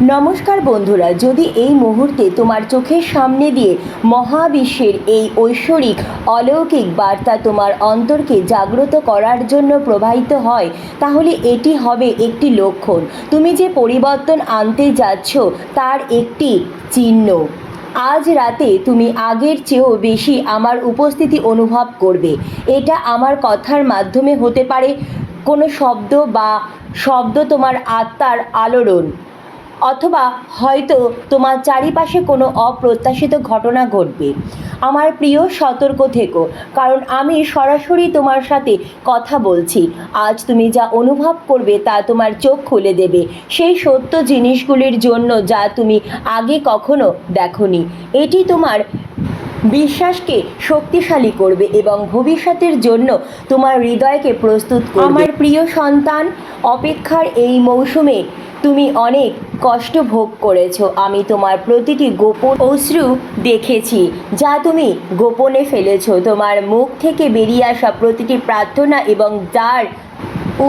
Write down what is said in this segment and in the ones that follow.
নমস্কার বন্ধুরা, যদি এই মুহূর্তে তোমার চোখের সামনে দিয়ে মহাবিশ্বের এই ঐশ্বরিক, অলৌকিক বার্তা তোমার অন্তরকে জাগ্রত করার জন্য প্রবাহিত হয়, তাহলে এটি হবে একটি লক্ষণ। তুমি যে পরিবর্তন আনতে যাচ্ছ, তার একটি চিহ্ন। আজ রাতে তুমি আগের চেয়েও বেশি আমার উপস্থিতি অনুভব করবে। এটা আমার কথার মাধ্যমে হতে পারে। কোনো শব্দ বা শব্দ তোমার আত্মার আলোড়ন। অথবা হয়তো তোমার চারিপাশে কোনো অপ্রত্যাশিত ঘটনা ঘটবে। আমার প্রিয়, সতর্ক থেকো, কারণ আমি সরাসরি তোমার সাথে কথা বলছি। আজ তুমি যা অনুভব করবে তা তোমার চোখ খুলে দেবে। সেই সত্য জিনিসগুলির জন্য যা তুমি আগে কখনো দেখনি। এটি তোমার বিশ্বাসকে শক্তিশালী করবে এবং ভবিষ্যতের জন্য তোমার হৃদয়কে প্রস্তুত করবে। আমার প্রিয় সন্তান, অপেক্ষার এই মৌসুমে তুমি অনেক কষ্ট ভোগ করেছ। আমি তোমার প্রতিটি গোপন অশ্রু দেখেছি, যা তুমি গোপনে ফেলেছ। তোমার মুখ থেকে বেরিয়ে আসা প্রতিটি প্রার্থনা এবং যার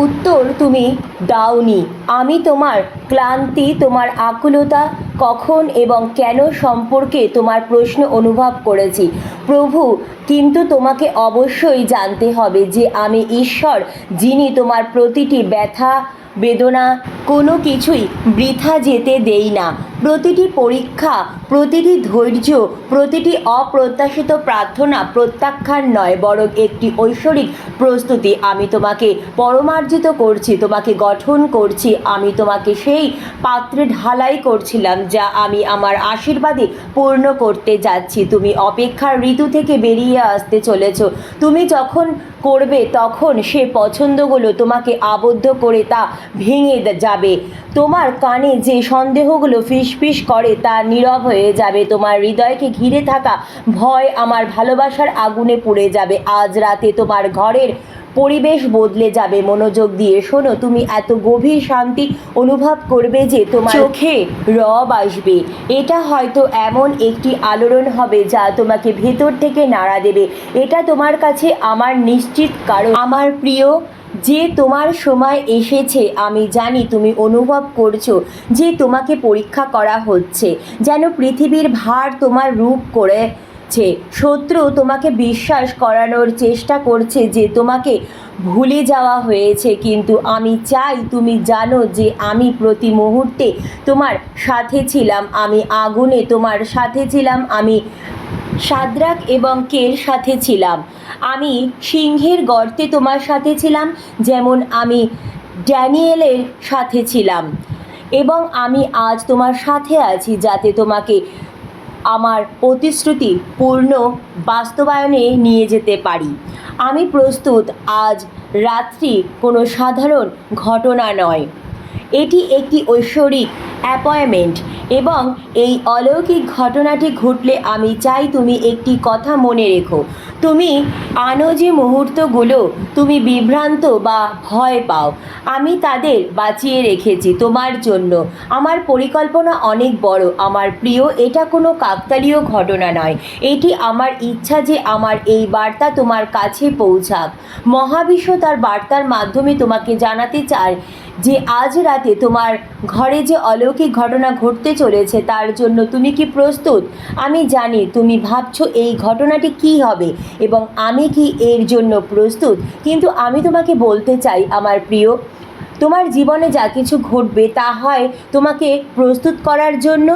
উত্তর তুমি দাওনি। আমি তোমার ক্লান্তি, তোমার আকুলতা কখন এবং কেন সম্পর্কে তোমার প্রশ্ন অনুভব করেছি। প্রভু, কিন্তু তোমাকে অবশ্যই জানতে হবে যে আমি ঈশ্বর, যিনি তোমার প্রতিটি ব্যথা, বেদনা, কোনো কিছুই বৃথা যেতে দেই না। প্রতিটি পরীক্ষা, প্রতিটি ধৈর্য, প্রতিটি অপ্রত্যাশিত প্রার্থনা প্রত্যাখ্যান নয়, বরং একটি ঐশ্বরিক প্রস্তুতি। আমি তোমাকে পরমার্জিত করছি, তোমাকে গঠন করছি, আমি তোমাকে সেই পাত্রে ঢালাই করছিলাম যা আমি আমার আশীর্বাদে পূর্ণ করতে যাচ্ছি। তুমি অপেক্ষার ঋতু থেকে বেরিয়ে আসতে চলেছ। তুমি যখন করবে তখন সে পছন্দগুলো তোমাকে আবদ্ধ করে তা ভেঙে যাবে। তোমার কানে যে সন্দেহগুলো ফিসফিস করে তা নীরব হয়ে যাবে। তোমার হৃদয়কে ঘিরে থাকা ভয় আমার ভালোবাসার আগুনে পুড়ে যাবে। আজ রাতে তোমার ঘরের পরিবেশ বদলে যাবে। মনোযোগ দিয়ে শোনো তুমি এত গভীর শান্তি অনুভব করবে যে তোমার চোখে রব আসবে। এটা হয়তো এমন একটি আলোড়ন হবে যা তোমাকে ভেতর থেকে নাড়া দেবে। এটা তোমার কাছে আমার নিশ্চিত কারণ। আমার প্রিয় যে তোমার সময় এসেছে আমি জানি তুমি অনুভব করছ যে তোমাকে পরীক্ষা করা হচ্ছে। যেন পৃথিবীর ভার তোমার রূপ করে ছে শত্রু তোমাকে বিশ্বাস করানোর চেষ্টা করছে যে তোমাকে ভুলে যাওয়া হয়েছে, কিন্তু আমি চাই তুমি জানো যে আমি প্রতি মুহূর্তে তোমার সাথে ছিলাম, আমি আগুনে তোমার সাথে ছিলাম, আমি সাদ্রাক এবং কের সাথে ছিলাম। আমি সিংহের গর্তে তোমার সাথে ছিলাম, যেমন আমি ড্যানিয়েলের সাথে ছিলাম। এবং আমি আজ তোমার সাথে আছি, যাতে তোমাকে আমার প্রতিশ্রুতি পূর্ণ বাস্তবায়নে নিয়ে যেতে পারি। আমি প্রস্তুত, আজ রাত্রি কোনো সাধারণ ঘটনা নয়। এটি একটি ঐশ্বরিক অ্যাপয়েন্টমেন্ট এবং এই অলৌকিক ঘটনাটি ঘটলে আমি চাই তুমি একটি কথা মনে রেখো। তুমি আনো যে মুহূর্তগুলো তুমি বিভ্রান্ত বা ভয় পাও। আমি তাদের বাঁচিয়ে রেখেছি তোমার জন্য। আমার পরিকল্পনা অনেক বড়। আমার প্রিয়, এটা কোনো কাকতালীয় ঘটনা নয়। এটি আমার ইচ্ছা যে আমার এই বার্তা তোমার কাছে পৌঁছাক। মহাবিশ্ব তার বার্তার মাধ্যমে তোমাকে জানাতে চায় যে আজ রাতে তোমার ঘরে যে অলৌকিক ঘটনা ঘটতে চলেছে তার জন্য তুমি কি প্রস্তুত? আমি জানি তুমি ভাবছ এই ঘটনাটি কি হবে এবং আমি কি এর জন্য প্রস্তুত। কিন্তু আমি তোমাকে বলতে চাই, আমার প্রিয়, তোমার জীবনে যা কিছু ঘটবে তা হয় তোমাকে প্রস্তুত করার জন্য?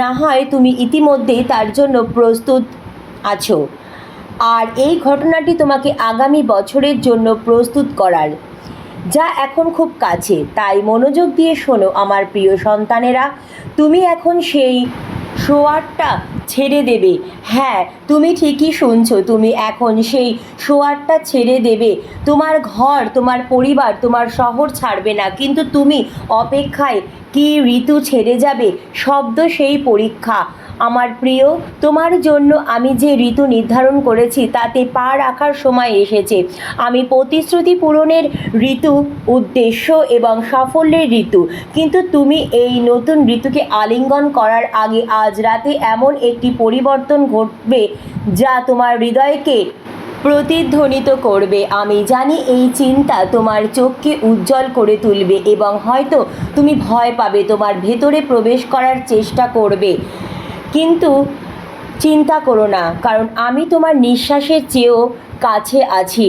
না হয় তুমি ইতিমধ্যেই তার জন্য প্রস্তুত আছো। আর এই ঘটনাটি তোমাকে আগামী বছরের জন্য প্রস্তুত করার। যা এখন খুব কাছে। তাই মনোযোগ দিয়ে শোনো আমার প্রিয় সন্তানেরা। তুমি এখন সেই শোয়ারটা ছেড়ে দেবে। হ্যাঁ তুমি ঠিকই শুনছো, তুমি এখন সেই শোয়ারটা ছেড়ে দেবে। তোমার ঘর, তোমার পরিবার, তোমার শহর ছাড়বে না। কিন্তু তুমি অপেক্ষায় কি ঋতু ছেড়ে যাবে? শব্দ সেই পরীক্ষা। আমার প্রিয়, তোমার জন্য আমি যে ঋতু নির্ধারণ করেছি, তাতে পা রাখার সময় এসেছে। আমি প্রতিশ্রুতি পূরণের ঋতু, উদ্দেশ্য এবং সাফল্যের ঋতু। কিন্তু তুমি এই নতুন ঋতুকে আলিঙ্গন করার আগে আজ রাতে এমন একটি পরিবর্তন ঘটবে যা তোমার হৃদয়কে প্রতিধ্বনিত করবে। আমি জানি এই চিন্তা তোমার চোখকে উজ্জ্বল করে তুলবে এবং হয়তো তুমি ভয় পাবে, তোমার ভেতরে প্রবেশ করার চেষ্টা করবে। কিন্তু চিন্তা করো না কারণ আমি তোমার নিঃশ্বাসের চেয়েও কাছে আছি।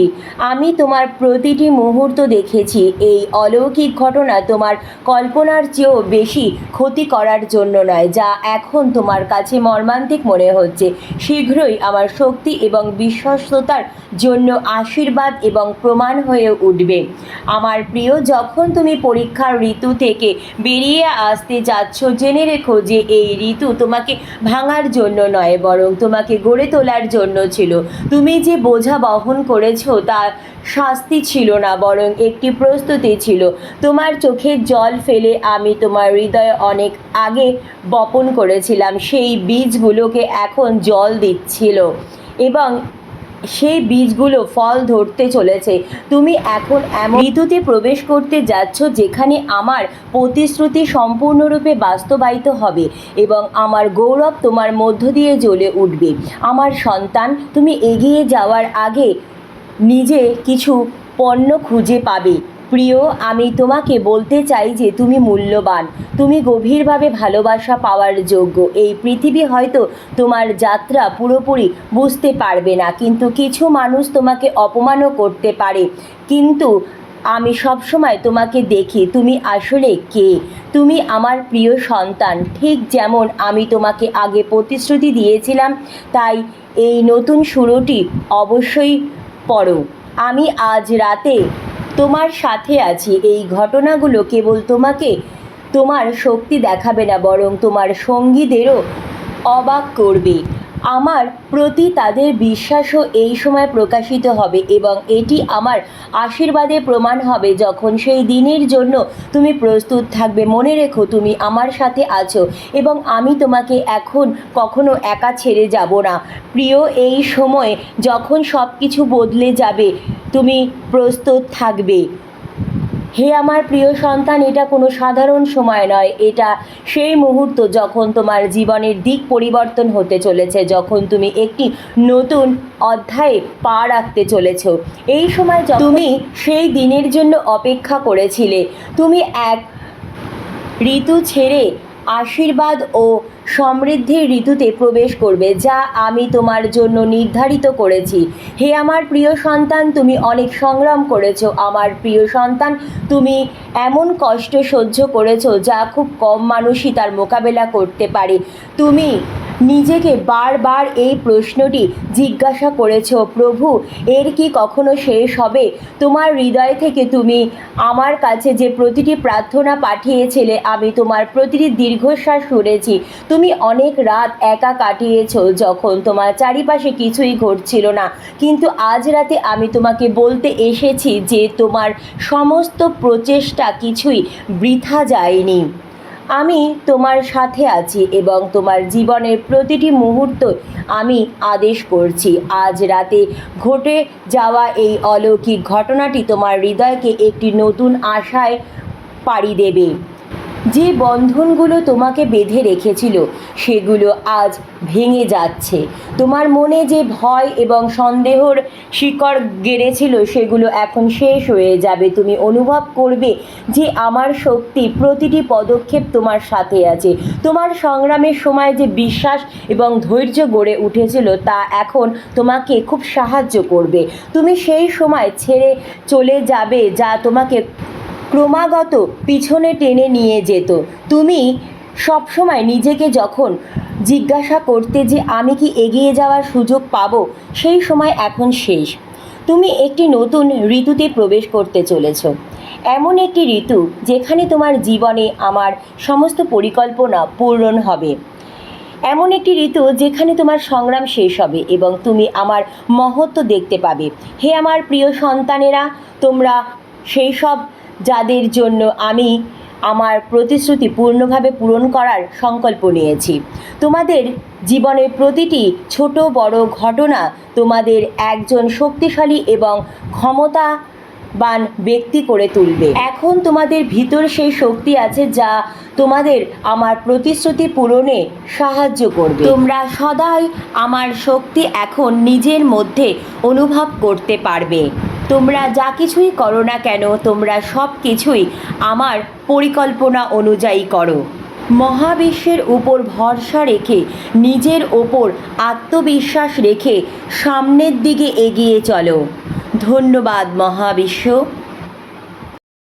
আমি তোমার প্রতিটি মুহূর্ত দেখেছি। এই অলৌকিক ঘটনা তোমার কল্পনার চেয়েও বেশি ক্ষতি করার জন্য নয়, যা এখন তোমার কাছে মর্মান্তিক মনে হচ্ছে। শীঘ্রই আমার শক্তি এবং বিশ্বস্ততার জন্য আশীর্বাদ এবং প্রমাণ হয়ে উঠবে। আমার প্রিয়, যখন তুমি পরীক্ষার ঋতু থেকে বেরিয়ে আসতে যাচ্ছ, জেনে রেখো যে এই ঋতু তোমাকে ভাঙার জন্য নয়, বরং তোমাকে গড়ে তোলার জন্য ছিল। তুমি যে বোঝা বহন করেছ তা শাস্তি ছিল না, বরং একটি প্রস্তুতি ছিল। তোমার চোখের জল ফেলে আমি তোমার হৃদয়ে অনেক আগে বপন করেছিলাম, সেই বীজগুলোকে এখন জল দিচ্ছিল। এবং সেই বীজগুলো ফল ধরতে চলেছে। তুমি এখন এমন ঋতুতে প্রবেশ করতে যাচ্ছ যেখানে আমার প্রতিশ্রুতি সম্পূর্ণরূপে বাস্তবায়িত হবে এবং আমার গৌরব তোমার মধ্য দিয়ে জ্বলে উঠবে। আমার সন্তান, তুমি এগিয়ে যাওয়ার আগে নিজে কিছু পণ্য খুঁজে পাবে। প্রিয়, আমি তোমাকে বলতে চাই যে তুমি মূল্যবান। তুমি গভীরভাবে ভালোবাসা পাওয়ার যোগ্য। এই পৃথিবী হয়তো তোমার যাত্রা পুরোপুরি বুঝতে পারবে না, কিন্তু কিছু মানুষ তোমাকে অপমানও করতে পারে। কিন্তু আমি সবসময় তোমাকে দেখি, তুমি আসলে কে? তুমি আমার প্রিয় সন্তান। ঠিক যেমন আমি তোমাকে আগে প্রতিশ্রুতি দিয়েছিলাম, তাই এই নতুন শুরুটি অবশ্যই পড়ো। আমি আজ রাতে তোমার সাথে আছি। এই ঘটনাগুলো কেবল তোমাকে, তোমার শক্তি দেখাবে না, বরং তোমার সঙ্গীদেরও অবাক করবে। আমার প্রতি তাদের বিশ্বাসও এই সময় প্রকাশিত হবে এবং এটি আমার আশীর্বাদে প্রমাণ হবে যখন সেই দিনের জন্য তুমি প্রস্তুত থাকবে। মনে রেখো, তুমি আমার সাথে আছো এবং আমি তোমাকে এখন কখনো একা ছেড়ে যাব না। প্রিয়, এই সময় যখন সব কিছু বদলে যাবে তুমি প্রস্তুত থাকবে। হে আমার প্রিয় সন্তান, এটা কোনো সাধারণ সময় নয়। এটা সেই মুহূর্ত যখন তোমার জীবনের দিক পরিবর্তন হতে চলেছে, যখন তুমি একটি নতুন অধ্যায়ে পা রাখতে চলেছ। এই সময় তুমি সেই দিনের জন্য অপেক্ষা করেছিলে, তুমি এক ঋতু ছেড়ে আশীর্বাদ ও সমৃদ্ধির ঋতুতে প্রবেশ করবে, যা আমি তোমার জন্য নির্ধারিত করেছি। হে আমার প্রিয় সন্তান, তুমি অনেক সংগ্রাম করেছ। আমার প্রিয় সন্তান, তুমি এমন কষ্ট সহ্য করেছ যা খুব কম মানুষই তার মোকাবেলা করতে পারে। তুমি নিজেকে বারবার এই প্রশ্নটি জিজ্ঞাসা করেছ, প্রভু, এর কি কখনো শেষ হবে? তোমার হৃদয় থেকে তুমি আমার কাছে যে প্রতিটি প্রার্থনা পাঠিয়েছিলে, আমি তোমার প্রতিটি দীর্ঘশ্বাস শুনেছি। তুমি অনেক রাত একা কাটিয়েছ যখন তোমার চারিপাশে কিছুই ঘটছিল না। কিন্তু আজ রাতে আমি তোমাকে বলতে এসেছি যে তোমার সমস্ত প্রচেষ্টা কিছুই বৃথা যায়নি। আমি তোমার সাথে আছি এবং তোমার জীবনের প্রতিটি মুহূর্ত আমি আদেশ করছি। আজ রাতে ঘটে যাওয়া এই অলৌকিক ঘটনাটি তোমার হৃদয়কে একটি নতুন আশায় পাড়ি দেবে। যে বন্ধনগুলো তোমাকে বেঁধে রেখেছিল, সেগুলো আজ ভেঙে যাচ্ছে। তোমার মনে যে ভয় এবং সন্দেহর শিকড় গেড়েছিল, সেগুলো এখন শেষ হয়ে যাবে। তুমি অনুভব করবে যে আমার শক্তি প্রতিটি পদক্ষেপ তোমার সাথে আছে। তোমার সংগ্রামের সময় যে বিশ্বাস এবং ধৈর্য গড়ে উঠেছিল, তা এখন তোমাকে খুব সাহায্য করবে। তুমি সেই সময় ছেড়ে চলে যাবে, যা তোমাকে ক্রমাগত পিছনে টেনে নিয়ে যেত। তুমি সবসময় নিজেকে যখন জিজ্ঞাসা করতে যে আমি কি এগিয়ে যাওয়ার সুযোগ পাব, সেই সময় এখন শেষ। তুমি একটি নতুন ঋতুতে প্রবেশ করতে চলেছ। এমন একটি ঋতু যেখানে তোমার জীবনে আমার সমস্ত পরিকল্পনা পূরণ হবে। এমন একটি ঋতু যেখানে তোমার সংগ্রাম শেষ হবে এবং তুমি আমার মহত্ব দেখতে পাবে। হে আমার প্রিয় সন্তানেরা, তোমরা সেই সব যাদের জন্য আমি আমার প্রতিশ্রুতি পূর্ণভাবে পূরণ করার সংকল্প নিয়েছি। তোমাদের জীবনের প্রতিটি ছোট বড় ঘটনা তোমাদের একজন শক্তিশালী এবং ক্ষমতা বান ব্যক্তি করে তুলবে। এখন তোমাদের ভিতর সেই শক্তি আছে যা তোমাদের আমার প্রতিশ্রুতি পূরণে সাহায্য করবে। তোমরা সদাই আমার শক্তি এখন নিজের মধ্যে অনুভব করতে পারবে। তোমরা যা কিছুই করো না কেন, তোমরা সব কিছুই আমার পরিকল্পনা অনুযায়ী করো। মহাবিশ্বের উপর ভরসা রেখে, নিজের ওপর আত্মবিশ্বাস রেখে সামনের দিকে এগিয়ে চলো। ধন্যবাদ মহাবিশ্ব।